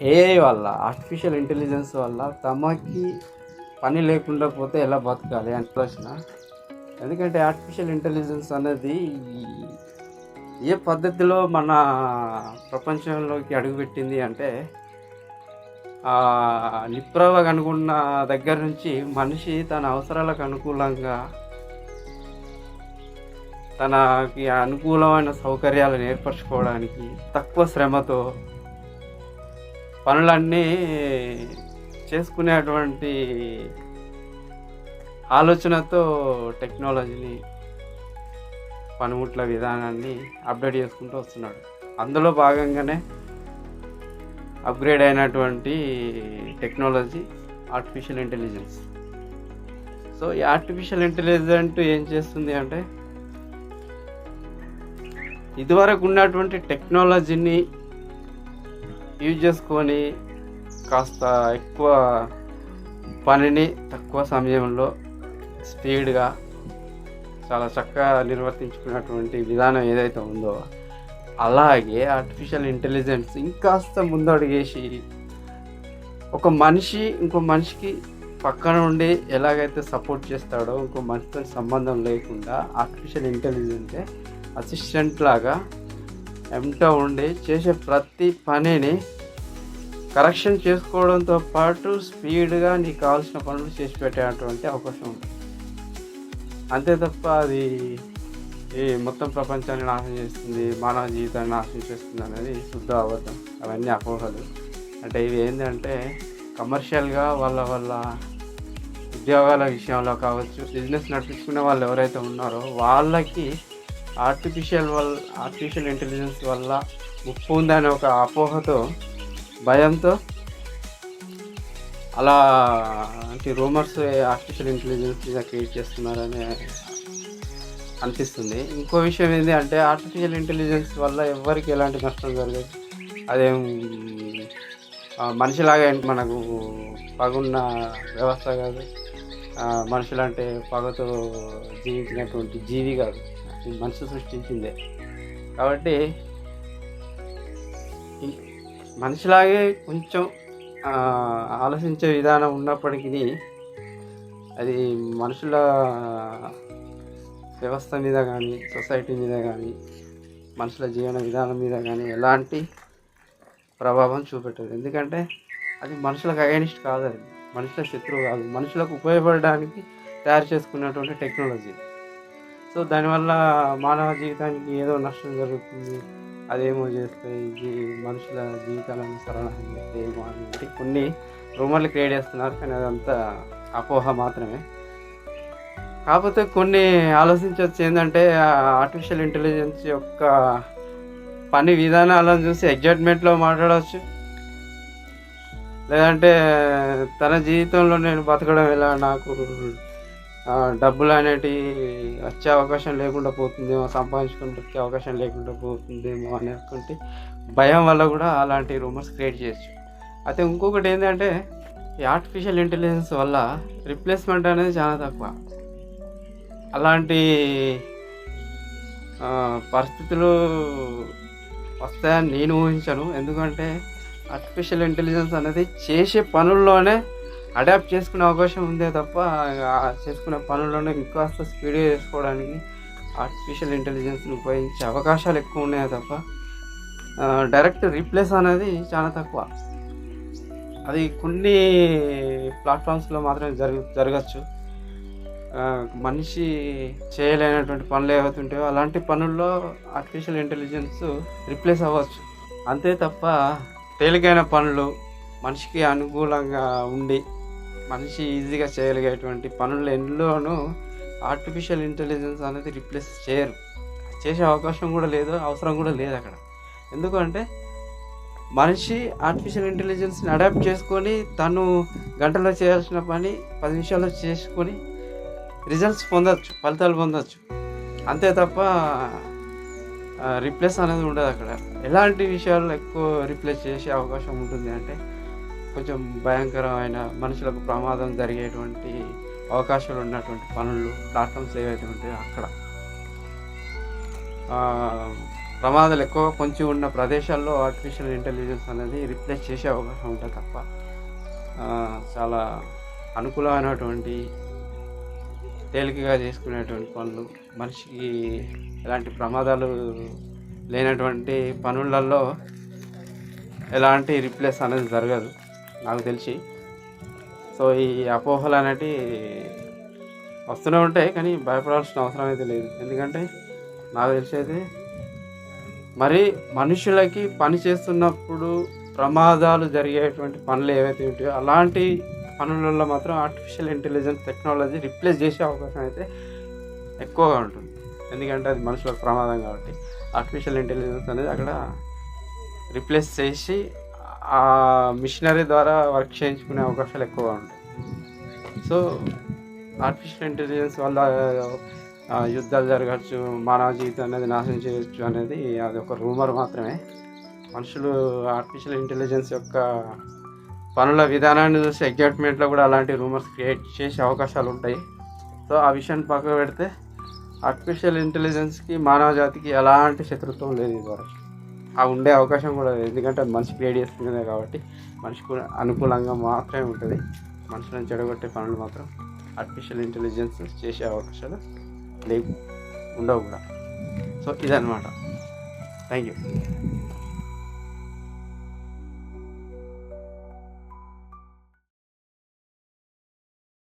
AI వల్ల artificial intelligence వల్ల తమకి పని లేకుండా పోతే ఎలా బతకాలి అని ప్రశ్న. ఎందుకంటే ఆర్టిఫిషియల్ ఇంటెలిజెన్స్ అనేది ఏ పద్ధతిలో మన ప్రపంచంలోకి అడుగుపెట్టింది అంటే ఆ, నిప్రవ కనుగొన్న దగ్గర నుంచి మనిషి తన అవసరాలకు అనుకూలంగా తనకి అనుకూలమైన సౌకర్యాలను ఏర్పరచుకోవడానికి తక్కువ శ్రమతో పనులన్నీ చేసుకునేటువంటి ఆలోచనతో టెక్నాలజీని పనిముట్ల విధానాన్ని అప్డేట్ చేసుకుంటూ వస్తున్నాడు. అందులో భాగంగానే అప్గ్రేడ్ అయినటువంటి టెక్నాలజీ ఆర్టిఫిషియల్ ఇంటెలిజెన్స్. సో ఈ ఆర్టిఫిషియల్ ఇంటెలిజెంట్ ఏం చేస్తుంది అంటే ఇదివరకు ఉన్నటువంటి టెక్నాలజీని యూజ్ చేసుకొని కాస్త ఎక్కువ పనిని తక్కువ సమయంలో స్పీడ్గా చాలా చక్కగా నిర్వర్తించుకున్నటువంటి విధానం ఏదైతే ఉందో అలాగే ఆర్టిఫిషియల్ ఇంటెలిజెన్స్ ఇంకాస్త ముందడుగేసి ఒక మనిషి ఇంకో మనిషికి పక్కన ఉండి ఎలాగైతే సపోర్ట్ చేస్తాడో ఇంకో మనిషితో సంబంధం లేకుండా ఆర్టిఫిషియల్ ఇంటెలిజెంటే అసిస్టెంట్ లాగా ఎంట ఉండి చేసే ప్రతి పనిని కరెక్షన్ చేసుకోవడంతో పాటు స్పీడ్గా నీకు కావాల్సిన పనులు చేసి పెట్టేటువంటి అవకాశం ఉంది. అంతే తప్ప అది ఈ మొత్తం ప్రపంచాన్ని నాశనం చేస్తుంది మానవ జీవితాన్ని నాశనం చేస్తుంది అనేది శుద్ధ అబద్ధం. అవన్నీ అపోహలు. అంటే ఇవి ఏంటంటే కమర్షియల్గా వాళ్ళ వాళ్ళ ఉద్యోగాల విషయంలో కావచ్చు బిజినెస్ నడిపించుకునే వాళ్ళు ఎవరైతే ఉన్నారో వాళ్ళకి ఆర్టిఫిషియల్ వల్ల ఆర్టిఫిషియల్ ఇంటెలిజెన్స్ వల్ల ముప్పు ఉందనే ఒక అపోహతో భయంతో అలా అంటే రూమర్స్ ఆర్టిఫిషియల్ ఇంటెలిజెన్స్ క్రియేట్ చేస్తున్నారని అనిపిస్తుంది. ఇంకో విషయం ఏంటి అంటే ఆర్టిఫిషియల్ ఇంటెలిజెన్స్ వల్ల ఎవరికి ఎలాంటి నష్టం జరగదు. అదేం మనిషిలాగా ఏంటి మనకు పగున్న వ్యవస్థ కాదు. మనుషులంటే పగతో జీవించినటువంటి జీవి కాదు. మనిషి సృష్టించిందే. కాబట్టి మనిషిలాగే కొంచెం ఆలోచించే విధానం ఉన్నప్పటికీ అది మనుషుల వ్యవస్థ మీద కానీ సొసైటీ మీద కానీ మనుషుల జీవన విధానం మీద కానీ ఎలాంటి ప్రభావం చూపెట్టదు. ఎందుకంటే అది మనుషులకు అగైనిస్ట్ కాదు అది. మనుషుల శత్రువు కాదు. మనుషులకు ఉపయోగపడడానికి తయారు చేసుకున్నటువంటి టెక్నాలజీ. సో దానివల్ల మానవ జీవితానికి ఏదో నష్టం జరుగుతుంది. అదేమో చేస్తే ఇది మనుషుల జీవితాలను సరళం చేస్తే ఏమో అని కొన్ని రూమర్లు క్రియేట్ చేస్తున్నారు కానీ అదంతా అపోహ మాత్రమే. కాకపోతే కొన్ని ఆలోచించవచ్చు ఏంటంటే ఆర్టిఫిషియల్ ఇంటెలిజెన్స్ యొక్క పని విధానాలను చూసి ఎగ్జైట్మెంట్లో మాట్లాడవచ్చు లేదంటే తన జీవితంలో నేను బతకడం ఎలా నాకు డబ్బులు అనేటివి వచ్చే అవకాశం లేకుండా పోతుందేమో సంపాదించుకుంటే అవకాశం లేకుండా పోతుందేమో అనేటువంటి భయం వల్ల కూడా అలాంటి రూమర్స్ క్రియేట్ చేయొచ్చు. అయితే ఇంకొకటి ఏంటంటే ఈ ఆర్టిఫిషియల్ ఇంటెలిజెన్స్ వల్ల రిప్లేస్మెంట్ అనేది చాలా తక్కువ. అలాంటి పరిస్థితులు వస్తాయని నేను ఊహించను. ఎందుకంటే ఆర్టిఫిషియల్ ఇంటెలిజెన్స్ అనేది చేసే పనుల్లోనే అడాప్ట్ చేసుకునే అవకాశం ఉందే తప్ప చేసుకునే పనుల్లోనే ఇంకాస్త స్పీడ్గా చేసుకోవడానికి ఆర్టిఫిషియల్ ఇంటెలిజెన్స్ని ఉపయోగించే అవకాశాలు ఎక్కువ ఉన్నాయి తప్ప డైరెక్ట్ రీప్లేస్ అనేది చాలా తక్కువ. అది కొన్ని ప్లాట్ఫామ్స్లో మాత్రమే జరగ జరగచ్చు. మనిషి చేయలేనటువంటి పనులు ఏవైతుంటాయో అలాంటి పనుల్లో ఆర్టిఫిషియల్ ఇంటెలిజెన్స్ రిప్లేస్ అవ్వచ్చు. అంతే తప్ప తేలికైన పనులు మనిషికి అనుకూలంగా ఉండి మనిషి ఈజీగా చేయగలిగేటువంటి పనులు ఎన్నోనూ ఆర్టిఫిషియల్ ఇంటెలిజెన్స్ అనేది రిప్లేస్ చేయరు. చేసే అవకాశం కూడా లేదు అవసరం కూడా లేదు అక్కడ. ఎందుకంటే మనిషి ఆర్టిఫిషియల్ ఇంటెలిజెన్స్ని అడాప్ట్ చేసుకొని తను గంటలో చేయాల్సిన పని పది నిమిషాల్లో చేసుకొని రిజల్ట్స్ పొందొచ్చు ఫలితాలు పొందొచ్చు. అంతే తప్ప రిప్లేస్ అనేది ఉండదు అక్కడ. ఎలాంటి విషయాలు ఎక్కువ రిప్లేస్ చేసే అవకాశం ఉంటుంది అంటే కొంచెం భయంకరమైన మనుషులకు ప్రమాదం జరిగేటువంటి అవకాశాలు ఉన్నటువంటి పనులు ప్లాట్ఫామ్స్ ఏవైతే ఉంటాయో అక్కడ. ప్రమాదాలు ఎక్కువ కొంచెం ఉన్న ప్రదేశాల్లో ఆర్టిఫిషియల్ ఇంటెలిజెన్స్ అనేది రిప్లేస్ చేసే అవకాశం ఉంటుంది తప్ప చాలా అనుకూలమైనటువంటి తేలికగా చేసుకునేటువంటి పనులు మనిషికి ఎలాంటి ప్రమాదాలు లేనటువంటి పనులలో ఎలాంటి రిప్లేస్ అనేది జరగదు. నాకు తెలిసి. సో ఈ అపోహలు అనేటివి వస్తూనే ఉంటాయి కానీ భయపడాల్సిన అవసరం అయితే లేదు. ఎందుకంటే నాకు తెలిసేది మరి మనుషులకి పని చేస్తున్నప్పుడు ప్రమాదాలు జరిగేటువంటి పనులు ఏవైతే ఉంటాయో అలాంటి పనులలో మాత్రం ఆర్టిఫిషియల్ ఇంటెలిజెన్స్ టెక్నాలజీ రిప్లేస్ చేసే అవకాశం అయితే ఎక్కువగా ఉంటుంది. ఎందుకంటే అది మనుషులకు ప్రమాదం కాబట్టి. ఆర్టిఫిషియల్ ఇంటెలిజెన్స్ అనేది అక్కడ రిప్లేస్ చేసి ఆ మిషనరీ ద్వారా వర్క్ చేయించుకునే అవకాశాలు ఎక్కువగా ఉంటాయి. సో ఆర్టిఫిషియల్ ఇంటెలిజెన్స్ వల్ల యుద్ధాలు జరగచ్చు మానవ జీవితం అనేది నాశనం చేయొచ్చు అనేది అది ఒక రూమర్ మాత్రమే. మనుషులు ఆర్టిఫిషియల్ ఇంటెలిజెన్స్ యొక్క పనుల విధానాన్ని చూసి ఎగ్జైట్మెంట్లో కూడా అలాంటి రూమర్స్ క్రియేట్ చేసే అవకాశాలు ఉంటాయి. సో ఆ విషయాన్ని పక్కన పెడితే ఆర్టిఫిషియల్ ఇంటెలిజెన్స్కి మానవ జాతికి ఎలాంటి శత్రుత్వం లేదు ఇదివరకు. ఆ ఉండే అవకాశం కూడా లేదు. ఎందుకంటే అది మనిషి క్రియేట్ చేస్తుంది కాబట్టి మనిషికి అనుకూలంగా మాత్రమే ఉంటుంది. మనుషులను చెడగొట్టే పనులు మాత్రం ఆర్టిఫిషియల్ ఇంటెలిజెన్స్ చేసే అవకాశాలు లేవు ఉండవు కూడా. సో ఇదన్నమాట. Thank you